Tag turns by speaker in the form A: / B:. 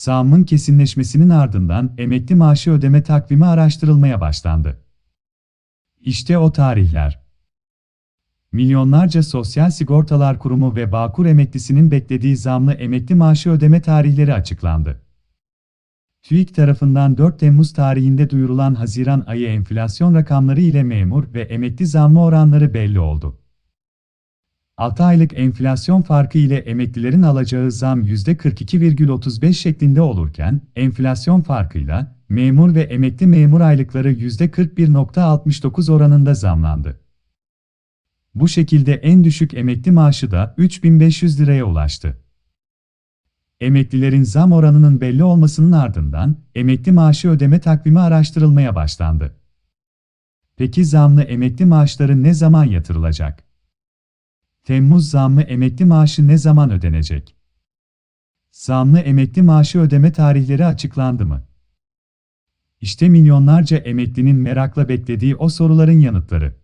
A: Zammın kesinleşmesinin ardından emekli maaşı ödeme takvimi araştırılmaya başlandı. İşte o tarihler. Milyonlarca Sosyal Sigortalar Kurumu ve Bağkur emeklisinin beklediği zamlı emekli maaşı ödeme tarihleri açıklandı. TÜİK tarafından 4 Temmuz tarihinde duyurulan Haziran ayı enflasyon rakamları ile memur ve emekli zammı oranları belli oldu. 6 aylık enflasyon farkı ile emeklilerin alacağı zam %42,35 şeklinde olurken, enflasyon farkıyla memur ve emekli memur aylıkları %41,69 oranında zamlandı. Bu şekilde en düşük emekli maaşı da 3500 liraya ulaştı. Emeklilerin zam oranının belli olmasının ardından emekli maaşı ödeme takvimi araştırılmaya başlandı. Peki zamlı emekli maaşları ne zaman yatırılacak? Temmuz zammı emekli maaşı ne zaman ödenecek? Zamlı emekli maaşı ödeme tarihleri açıklandı mı? İşte milyonlarca emeklinin merakla beklediği o soruların yanıtları.